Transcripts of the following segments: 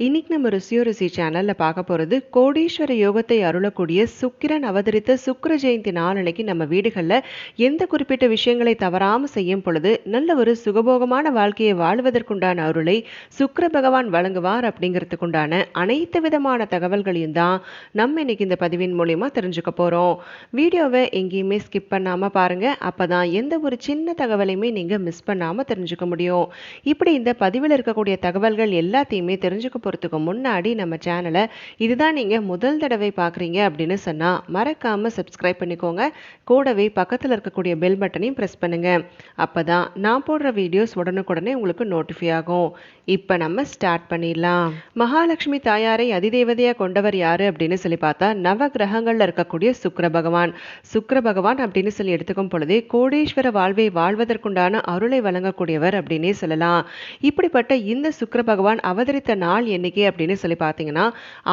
இன்னைக்கு நம்ம ருசியோ ருசி சேனலில் பார்க்க போகிறது கோடீஸ்வர யோகத்தை அருளக்கூடிய சுக்கிரன் அவதரித்த சுக்கர ஜெயந்தி நாளன்னைக்கு நம்ம வீடுகளில் எந்த குறிப்பிட்ட விஷயங்களை தவறாமல் செய்யும் பொழுது நல்ல ஒரு சுகபோகமான வாழ்க்கையை வாழ்வதற்குண்டான அருளை சுக்கர பகவான் வழங்குவார் அப்படிங்கிறதுக்குண்டான அனைத்து விதமான தகவல்களையும் தான் நம்ம இன்னைக்கு இந்த பதிவின் மூலியமா தெரிஞ்சுக்க போகிறோம் வீடியோவை எங்கேயுமே ஸ்கிப் பண்ணாமல் பாருங்கள் அப்போ தான் எந்த ஒரு சின்ன தகவலையுமே நீங்கள் மிஸ் பண்ணாமல் தெரிஞ்சுக்க முடியும். இப்படி இந்த பதிவில் இருக்கக்கூடிய தகவல்கள் எல்லாத்தையுமே தெரிஞ்சுக்க போகிறதுக்கு முன்னாடி நம்ம சேனலை இதுதான் நீங்கள் முதல் தடவை பார்க்குறீங்க அப்படின்னு சொன்னால் மறக்காமல் சப்ஸ்கிரைப் பண்ணிக்கோங்க. கூடவே பக்கத்தில் இருக்கக்கூடிய பெல் பட்டனையும் ப்ரெஸ் பண்ணுங்கள் அப்போ தான் நான் போடுற வீடியோஸ் உடனுக்குடனே உங்களுக்கு நோட்டிஃபை ஆகும். இப்போ நம்ம ஸ்டார்ட் பண்ணிடலாம். மகாலட்சுமி தாயாரை அதிதேவதையாக கொண்டவர் யார் அப்படின்னு சொல்லி பார்த்தா நவ கிரகங்களில் இருக்கக்கூடிய சுக்கர பகவான். சுக்கர பகவான் அப்படின்னு சொல்லி எடுத்துக்கும் பொழுதே கோடீஸ்வர வாழ்வை வாழ்வதற்குண்டான அருளை வழங்கக்கூடியவர் அப்படின்னே சொல்லலாம். இப்படிப்பட்ட இந்த சுக்கர பகவான் அவதரித்த நாள் என்னைக்கு அப்படின்னு சொல்லி பார்த்தீங்கன்னா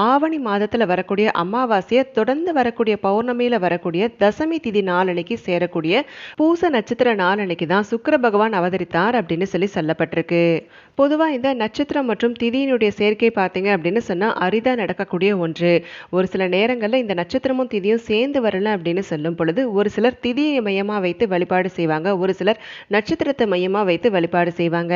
ஆவணி மாதத்தில் வரக்கூடிய அமாவாசையை தொடர்ந்து வரக்கூடிய பௌர்ணமியில் வரக்கூடிய தசமி திதி நாளனைக்கு சேரக்கூடிய பூச நட்சத்திர நாளனைக்கு தான் சுக்கர பகவான் அவதரித்தார் அப்படின்னு சொல்லி சொல்லப்பட்டிருக்கு. பொதுவாக இந்த நட்சத்திரம் மற்றும் திதியினுடைய சேர்க்கை பார்த்தீங்க அப்படின்னு சொன்னால் அரிதாக நடக்கக்கூடிய ஒன்று. ஒரு சில நேரங்களில் இந்த நட்சத்திரமும் திதியும் சேர்ந்து வரல அப்படின்னு சொல்லும் பொழுது ஒரு சிலர் திதியை மையமாக வைத்து வழிபாடு செய்வாங்க ஒரு சிலர் நட்சத்திரத்தை மையமாக வைத்து வழிபாடு செய்வாங்க.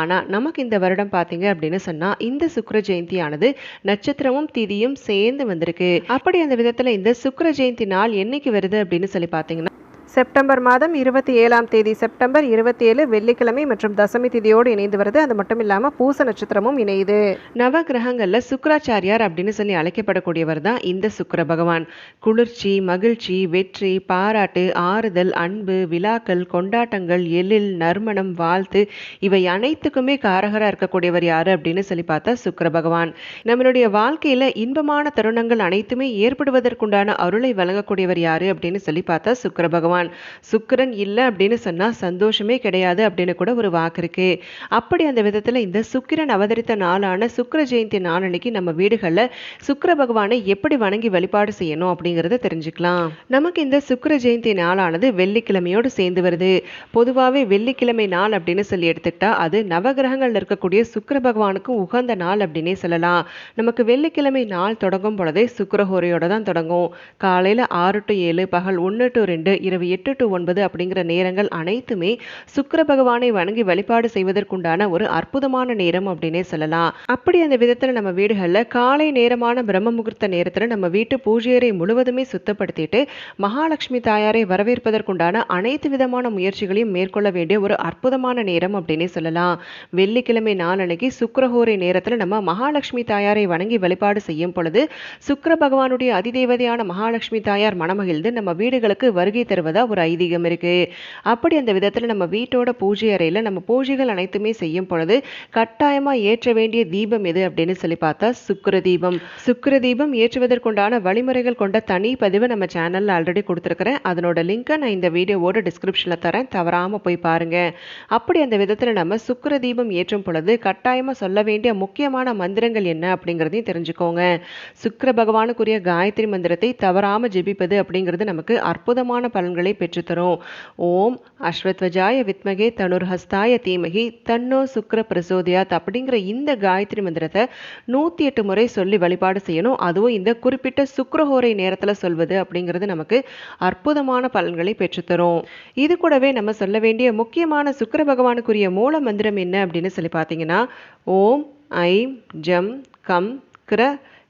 ஆனால் நமக்கு இந்த வருடம் பார்த்தீங்க அப்படின்னு சொன்னால் இந்த சுக்கிர ஜெயந்தியானது நட்சத்திரமும் திதியும் சேர்ந்து வந்திருக்கு. அப்படி அந்த விதத்தில் இந்த சுக்கிர ஜெயந்தி நாள் என்னைக்கு வருது அப்படின்னு சொல்லி பார்த்தீங்கன்னா செப்டம்பர் மாதம் இருபத்தி ஏழாம் தேதி செப்டம்பர் இருபத்தி ஏழு வெள்ளிக்கிழமை மற்றும் தசமி திதியோடு இணைந்து வருது. அது மட்டும் இல்லாமல் பூச நட்சத்திரமும் இணையுது. நவ கிரகங்களில் சுக்கராச்சாரியார் அப்படின்னு சொல்லி அழைக்கப்படக்கூடியவர் தான் இந்த சுக்கர பகவான். குளிர்ச்சி மகிழ்ச்சி வெற்றி பாராட்டு ஆறுதல் அன்பு விழாக்கள் கொண்டாட்டங்கள் எழில் நறுமணம் வாழ்த்து இவை அனைத்துக்குமே காரகராக இருக்கக்கூடியவர் யார் அப்படின்னு சொல்லி பார்த்தா சுக்கர பகவான். நம்மளுடைய வாழ்க்கையில் இன்பமான தருணங்கள் அனைத்துமே ஏற்படுவதற்குண்டான அருளை வழங்கக்கூடியவர் யாரு அப்படின்னு சொல்லி பார்த்தா சுக்கர பகவான். பகவான் சுக்கரன் இல்லை அப்படின்னு சொன்னால் சந்தோஷமே கிடையாது அப்படின்னு கூட ஒரு வாக்கு இருக்கு. அப்படி அந்த விதத்தில் இந்த சுக்கிரன் அவதரித்த நாளான சுக்கர ஜெயந்தி நாளன்னைக்கு நம்ம வீடுகளில் சுக்கர பகவானை எப்படி வணங்கி வழிபாடு செய்யணும் அப்படிங்கிறத தெரிஞ்சுக்கலாம். நமக்கு இந்த சுக்கர ஜெயந்தி நாளானது வெள்ளிக்கிழமையோடு சேர்ந்து வருது. பொதுவாகவே வெள்ளிக்கிழமை நாள் அப்படின்னு சொல்லி எடுத்துக்கிட்டா அது நவகிரகங்களில் இருக்கக்கூடிய சுக்கர பகவானுக்கும் உகந்த நாள் அப்படின்னே சொல்லலாம். நமக்கு வெள்ளிக்கிழமை நாள் தொடங்கும் பொழுதே சுக்கரஹோரையோட தான் தொடங்கும். காலையில் ஆறு டு ஏழு பகல் ஒன்று டு ரெண்டு இரவு எட்டு டு ஒன்பது அப்படிங்கிற நேரங்கள் அனைத்துமே சுக்கர பகவானை வணங்கி வழிபாடு செய்வதற்குண்டான ஒரு அற்புதமான நேரம் அப்படின்னே சொல்லலாம். அப்படி அந்த விதத்தில் நம்ம வீடுகளில் காலை நேரமான பிரம்ம முகூர்த்த நேரத்தில் நம்ம வீட்டு பூஜையறை முழுவதுமே சுத்தப்படுத்திட்டு மகாலட்சுமி தாயாரை வரவேற்பதற்குண்டான அனைத்து விதமான முயற்சிகளையும் மேற்கொள்ள வேண்டிய ஒரு அற்புதமான நேரம் அப்படின்னே சொல்லலாம். வெள்ளிக்கிழமை நாளன்னைக்கு சுக்கரஹோரை நேரத்தில் நம்ம மகாலட்சுமி தாயாரை வணங்கி வழிபாடு செய்யும் பொழுது சுக்கர பகவானுடைய அதிதேவதையான மகாலட்சுமி தாயார் மனமகிழ்ந்து நம்ம வீடுகளுக்கு வருகை தருவதா ஒரு ஐதீகம் இருக்குது அப்படி அந்த விதத்தில் நம்ம வீட்டோட பூஜை அறையில் நம்ம பூஜைகள் அனைத்துமே செய்யும் பொழுது கட்டாயமாக ஏற்ற வேண்டிய தீபம் எது அப்படின்னு சொல்லி பார்த்தா சுக்கர தீபம் சுக்கர தீபம் ஏற்றுவதற்குண்டான வழிமுறைகள் கொண்ட தனி பதிவு நம்ம சேனலில் ஆல்ரெடி கொடுத்துருக்குறேன். அதனோட லிங்க்கை நான் இந்த வீடியோவோட டிஸ்கிரிப்ஷனில் தரேன். தவறாமல் போய் பாருங்கள் அப்படி அந்த விதத்தில் நம்ம சுக்கர தீபம் ஏற்றும் பொழுது கட்டாயமாக சொல்ல வேண்டிய முக்கியமான மந்திரங்கள் என்ன அப்படிங்கிறதையும் தெரிஞ்சுக்கோங்க. சுக்கர பகவானுக்குரிய காயத்ரி மந்திரத்தை தவறாமல் ஜெபிப்பது அப்படிங்கிறது நமக்கு அற்புதமான பலன்களை பலன்களை பெற்றுத்தரும். ஓம் அஸ்வத்வஜாய வித்மகே தனுர்ஹஸ்தாய தீமகி தன்னோ சுக்ர பிரசோதியாத் அப்படிங்கிற இந்த காயத்ரி மந்திரத்தை நூற்றி எட்டு முறை சொல்லி வழிபாடு செய்யணும். அதுவும் இந்த குறிப்பிட்ட சுக்ரஹோரை நேரத்தில் சொல்வது அப்படிங்கிறது நமக்கு அற்புதமான பலன்களை பெற்றுத்தரும். இது கூடவே நம்ம சொல்ல வேண்டிய முக்கியமான சுக்கர பகவானுக்குரிய மூல மந்திரம் என்ன அப்படின்னு சொல்லி பார்த்தீங்கன்னா ஓம் ஐம் ஜம் கம் கிர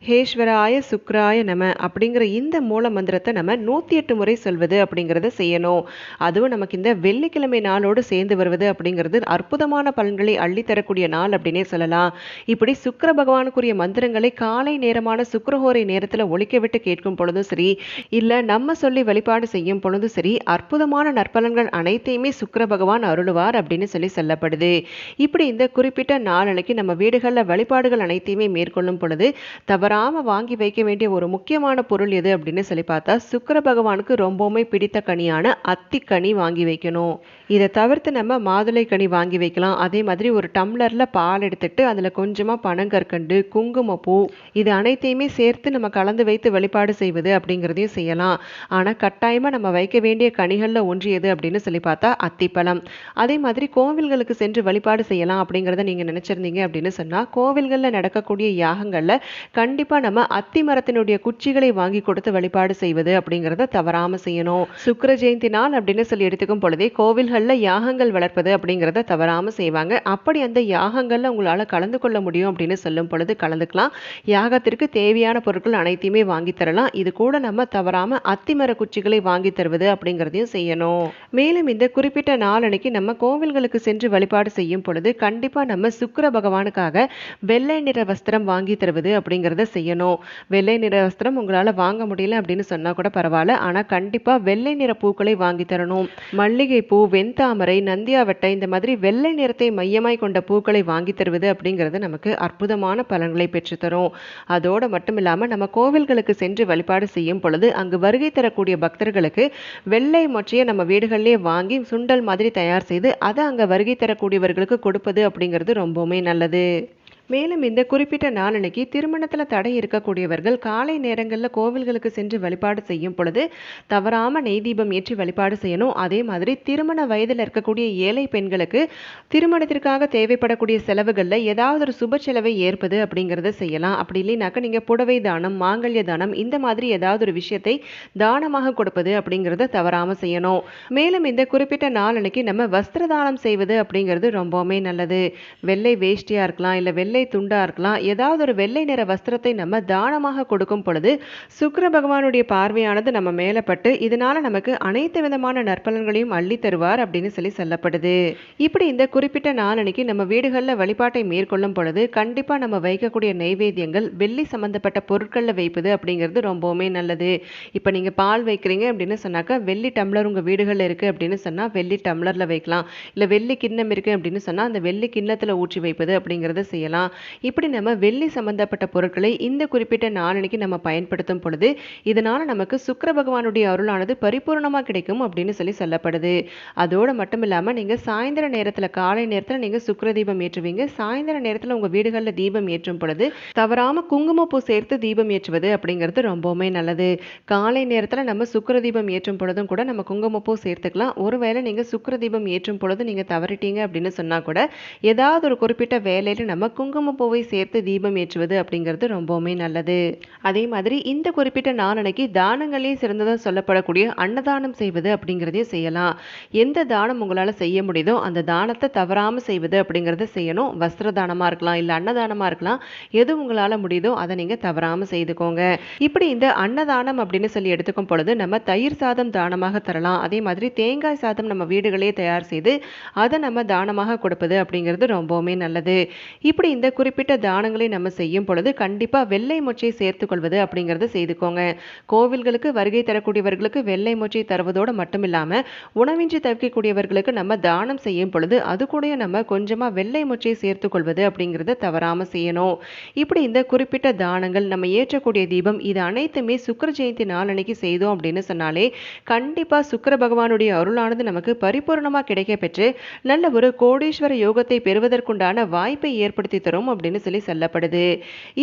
ஹேஸ்வராய சுக்ராய நம அப்படிங்கிற இந்த மூல மந்திரத்தை நம்ம நூற்றி எட்டு முறை சொல்வது அப்படிங்கிறத செய்யணும். அதுவும் நமக்கு இந்த வெள்ளிக்கிழமை நாளோடு சேர்ந்து வருவது அப்படிங்கிறது அற்புதமான பலன்களை அள்ளித்தரக்கூடிய நாள் அப்படின்னே சொல்லலாம். இப்படி சுக்கர பகவானுக்குரிய மந்திரங்களை காலை நேரமான சுக்கரஹோரை நேரத்தில் ஒழிக்க விட்டு கேட்கும் பொழுதும் சரி இல்லை நம்ம சொல்லி வழிபாடு செய்யும் பொழுதும் சரி அற்புதமான நற்பலன்கள் அனைத்தையுமே சுக்கர பகவான் அருளுவார் அப்படின்னு சொல்லி சொல்லப்படுது. இப்படி இந்த குறிப்பிட்ட நாளனைக்கு நம்ம வீடுகளில் வழிபாடுகள் அனைத்தையுமே மேற்கொள்ளும் பொழுது தவறு தவறாமல் வாங்கி வைக்க வேண்டிய ஒரு முக்கியமான பொருள் எது அப்படின்னு சொல்லி பார்த்தா சுக்கர பகவானுக்கு ரொம்பவுமே பிடித்த கனியான அத்திக்கனி வாங்கி வைக்கணும். இதை தவிர்த்து நம்ம மாதுளை கனி வாங்கி வைக்கலாம். அதே மாதிரி ஒரு டம்ளரில் பால் எடுத்துட்டு அதில் கொஞ்சமாக பனங்கற்கண்டு குங்குமப்பூ இது அனைத்தையுமே சேர்த்து நம்ம கலந்து வைத்து வழிபாடு செய்வது அப்படிங்கிறதையும் செய்யலாம். ஆனால் கட்டாயமாக நம்ம வைக்க வேண்டிய கனிகளில் ஒன்று எது அப்படின்னு சொல்லி பார்த்தா அத்திப்பழம். அதே மாதிரி கோவில்களுக்கு சென்று வழிபாடு செய்யலாம் அப்படிங்கிறத நீங்கள் நினச்சிருந்தீங்க அப்படின்னு சொன்னால் கோவில்களில் நடக்கக்கூடிய யாகங்களில் கண் கண்டிப்பாக நம்ம அத்தி மரத்தினுடைய குச்சிகளை வாங்கி கொடுத்து வழிபாடு செய்வது அப்படிங்கிறத தவறாமல் செய்யணும். சுக்கர ஜெயந்தி நாள் அப்படின்னு சொல்லி எடுத்துக்கும் பொழுதே கோவில்களில் யாகங்கள் வளர்ப்பது அப்படிங்கிறத தவறாமல் செய்வாங்க. அப்படி அந்த யாகங்களில் உங்களால் கலந்து கொள்ள முடியும் அப்படின்னு சொல்லும் பொழுது கலந்துக்கலாம். யாகத்திற்கு தேவையான பொருட்கள் அனைத்தையுமே வாங்கி தரலாம். இது கூட நம்ம தவறாமல் அத்திமர குச்சிகளை வாங்கி தருவது அப்படிங்கிறதையும் செய்யணும். மேலும் இந்த குறிப்பிட்ட நாளன்னைக்கு நம்ம கோவில்களுக்கு சென்று வழிபாடு செய்யும் பொழுது கண்டிப்பாக நம்ம சுக்கிர பகவானுக்காக வெள்ளை நிற வஸ்திரம் வாங்கி தருவது அப்படிங்கிறத செய்யணும். வெள்ளை நிற வஸ்திரம் உங்களால் வாங்க முடியல அப்படின்னு சொன்னால் கூட பரவாயில்ல. ஆனால் கண்டிப்பாக வெள்ளை நிற பூக்களை வாங்கி தரணும். மல்லிகைப்பூ வெண்தாமரை நந்தியாவட்டை இந்த மாதிரி வெள்ளை நிறத்தை மையமாய் கொண்ட பூக்களை வாங்கி தருவது அப்படிங்கிறது நமக்கு அற்புதமான பலன்களை பெற்றுத்தரும் அதோடு மட்டும் இல்லாமல் நம்ம கோவில்களுக்கு சென்று வழிபாடு செய்யும் பொழுது அங்கு வருகை தரக்கூடிய பக்தர்களுக்கு வெள்ளை மொச்சையை நம்ம வீடுகளிலே வாங்கி சுண்டல் மாதிரி தயார் செய்து அதை அங்கே வருகை தரக்கூடியவர்களுக்கு கொடுப்பது அப்படிங்கிறது ரொம்பவுமே நல்லது. மேலும் இந்த குறிப்பிட்ட நாளனைக்கு திருமணத்தில் தடை இருக்கக்கூடியவர்கள் காலை நேரங்களில் கோவில்களுக்கு சென்று வழிபாடு செய்யும் பொழுது தவறாமல் நெய் தீபம் ஏற்றி வழிபாடு செய்யணும். அதே மாதிரி திருமண வயதில் இருக்கக்கூடிய ஏழை பெண்களுக்கு திருமணத்திற்காக தேவைப்படக்கூடிய செலவுகளில் ஏதாவது ஒரு சுப செலவை ஏற்பது அப்படிங்கிறத செய்யலாம். அப்படி இல்லைனாக்கா நீங்கள் புடவை தானம் மாங்கல்ய தானம் இந்த மாதிரி ஏதாவது ஒரு விஷயத்தை தானமாக கொடுப்பது அப்படிங்கிறத தவறாமல் செய்யணும். மேலும் இந்த குறிப்பிட்ட நாளனைக்கு நம்ம வஸ்திர தானம் செய்வது அப்படிங்கிறது ரொம்பவுமே நல்லது. வெள்ளை வேஷ்டியாக இருக்கலாம் இல்லை வெள்ளை துண்டாக இருக்கலாம். ஏதாவது ஒரு வெள்ளை நிற வஸ்திரத்தை நம்ம தானமாக கொடுக்கும் பொழுது சுக்கர பகவானுடைய பார்வையானது நம்ம மேலே பட்டு இதனால நமக்கு அனைத்து விதமான நற்பலன்களையும் அள்ளி தருவார் அப்படின்னு சொல்லி சொல்லப்படுது. இப்படி இந்த குறிப்பிட்ட நாளன்னைக்கு நம்ம வீடுகளில் வழிபாட்டை மேற்கொள்ளும் பொழுது கண்டிப்பாக நம்ம வைக்கக்கூடிய நைவேத்தியங்கள் வெள்ளி சம்பந்தப்பட்ட பொருட்களில் வைப்பது அப்படிங்கிறது ரொம்பவுமே நல்லது. இப்போ நீங்கள் பால் வைக்கிறீங்க அப்படின்னு சொன்னாக்கா வெள்ளி டம்ளர் உங்கள் வீடுகளில் இருக்குது அப்படின்னு சொன்னால் வெள்ளி டம்ளரில் வைக்கலாம். இல்லை வெள்ளி கிண்ணம் இருக்குது அப்படின்னு சொன்னால் அந்த வெள்ளி கிண்ணத்தில் ஊற்றி வைப்பது அப்படிங்கிறத செய்யலாம். இப்படி நம்ம வெள்ளி சம்பந்தப்பட்ட பொருட்களை இந்த குறிப்பிட்ட நாளனைக்கு நம்ம பயன்படுத்தும் பொழுது இதனால் நமக்கு சுக்கர பகவானுடைய அருளானது பரிபூர்ணமாக கிடைக்கும் அப்படின்னு சொல்லி சொல்லப்படுது. அதோடு மட்டும் இல்லாமல் நீங்கள் சாயந்தர நேரத்தில் காலை நேரத்தில் நீங்கள் சுக்கர தீபம் ஏற்றுவீங்க. சாயந்தர நேரத்தில் உங்கள் வீடுகளில் தீபம் ஏற்றும் பொழுது தவறாமல் குங்குமப்பூ சேர்த்து தீபம் ஏற்றுவது அப்படிங்கிறது ரொம்பவுமே நல்லது. காலை நேரத்தில் நம்ம சுக்கர தீபம் ஏற்றும் பொழுதும் கூட நம்ம குங்குமப்பூ சேர்த்துக்கலாம். ஒருவேளை நீங்கள் சுக்கர தீபம் ஏற்றும் பொழுது நீங்கள் தவறிட்டீங்க அப்படின்னு சொன்னால் கூட ஏதாவது ஒரு குறிப்பிட்ட வேலையில் நம்ம குங்கும குங்குமப்பூவை சேர்த்து தீபம் ஏற்றுவது அப்படிங்கிறது ரொம்பவுமே நல்லது. அதே மாதிரி இந்த குறிப்பிட்ட நாளனைக்கு தானங்களே சிறந்ததாக சொல்லப்படக்கூடிய அன்னதானம் செய்வது அப்படிங்கிறதையும் செய்யலாம். எந்த தானம் உங்களால் செய்ய முடியுதோ அந்த தானத்தை தவறாமல் செய்வது அப்படிங்கிறத செய்யணும். வஸ்திர தானமாக இருக்கலாம் இல்லை அன்னதானமாக இருக்கலாம். எது உங்களால் முடியுதோ அதை நீங்கள் தவறாமல் செய்துக்கோங்க. இப்படி இந்த அன்னதானம் அப்படின்னு சொல்லி எடுத்துக்கும் பொழுது நம்ம தயிர் சாதம் தானமாக தரலாம். அதே மாதிரி தேங்காய் சாதம் நம்ம வீடுகளே தயார் செய்து அதை நம்ம தானமாக கொடுப்பது அப்படிங்கிறது ரொம்பவுமே நல்லது. இப்படி இந்த குறிப்பிட்ட தானங்களை நம்ம செய்யும் பொழுது கண்டிப்பாக வெள்ளை மொச்சை சேர்த்துக்கொள்வது அப்படிங்கிறத செய்துக்கோங்க. கோவில்களுக்கு வருகை தரக்கூடியவர்களுக்கு வெள்ளை மொச்சை தருவதோடு மட்டும் இல்லாமல் உணவின்றி தவிக்கக்கூடியவர்களுக்கு நம்ம தானம் செய்யும் பொழுது அது கூட நம்ம கொஞ்சமாக வெள்ளை மொச்சை சேர்த்துக்கொள்வது அப்படிங்கிறத தவறாமல் செய்யணும். இப்படி இந்த குறிப்பிட்ட தானங்கள் நம்ம ஏற்றக்கூடிய தீபம் இது அனைத்துமே சுக்கர ஜெயந்தி நாளன்னைக்கு செய்தோம் அப்படின்னு சொன்னாலே கண்டிப்பாக சுக்கர பகவானுடைய அருளானது நமக்கு பரிபூர்ணமாக கிடைக்க பெற்று நல்ல ஒரு கோடீஸ்வர யோகத்தை பெறுவதற்குண்டான வாய்ப்பை ஏற்படுத்தி தரும். வரும் அப்படின்னு சொல்லி சொல்லப்படுது.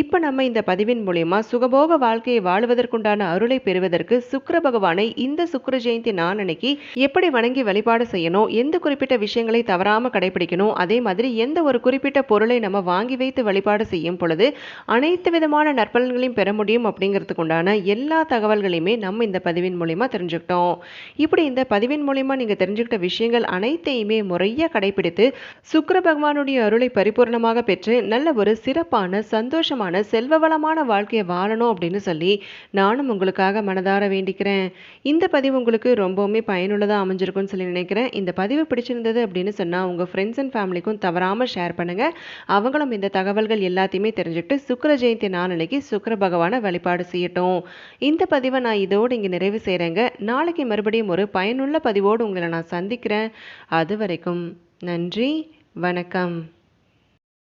இப்போ நம்ம இந்த பதிவின் மூலயமா சுகபோக வாழ்க்கையை வாழ்வதற்குண்டான அருளை பெறுவதற்கு சுக்கர பகவானை இந்த சுக்கர ஜெயந்தி நான் நாளன்னைக்கு எப்படி வணங்கி வழிபாடு செய்யணும் எந்த குறிப்பிட்ட விஷயங்களை தவறாமல் கடைபிடிக்கணும் அதே மாதிரி எந்த ஒரு குறிப்பிட்ட பொருளை நம்ம வாங்கி வைத்து வழிபாடு செய்யும் பொழுது அனைத்து விதமான நற்பலன்களையும் பெற முடியும் அப்படிங்கிறதுக்குண்டான எல்லா தகவல்களையுமே நம்ம இந்த பதிவின் மூலிமா தெரிஞ்சுக்கிட்டோம். இப்படி இந்த பதிவின் மூலிமா நீங்கள் தெரிஞ்சுக்கிட்ட விஷயங்கள் அனைத்தையுமே முறையாக கடைபிடித்து சுக்கர பகவானுடைய அருளை பரிபூர்ணமாக பெற்று நல்ல ஒரு சிறப்பான சந்தோஷமான செல்வ வளமான வாழ்க்கையை வாழணும் அப்படின்னு சொல்லி நானும் உங்களுக்காக மனதார வேண்டிக்கிறேன். இந்த பதிவு உங்களுக்கு ரொம்பவுமே பயனுள்ளதாக அமைஞ்சிருக்கும்னு சொல்லி நினைக்கிறேன். இந்த பதிவு பிடிச்சிருந்தது அப்படின்னு சொன்னால் உங்கள் ஃப்ரெண்ட்ஸ் அண்ட் ஃபேமிலிக்கும் தவறாமல் ஷேர் பண்ணுங்கள் அவங்களும் இந்த தகவல்கள் எல்லாத்தையுமே தெரிஞ்சுக்கிட்டு சுக்கர ஜெயந்தி நாளன்னைக்கு சுக்கர பகவானை வழிபாடு செய்யட்டும். இந்த பதிவை நான் இதோடு இங்கே நிறைவு செய்கிறேங்க நாளைக்கு மறுபடியும் ஒரு பயனுள்ள பதிவோடு உங்களை நான் சந்திக்கிறேன். அது வரைக்கும் நன்றி வணக்கம்.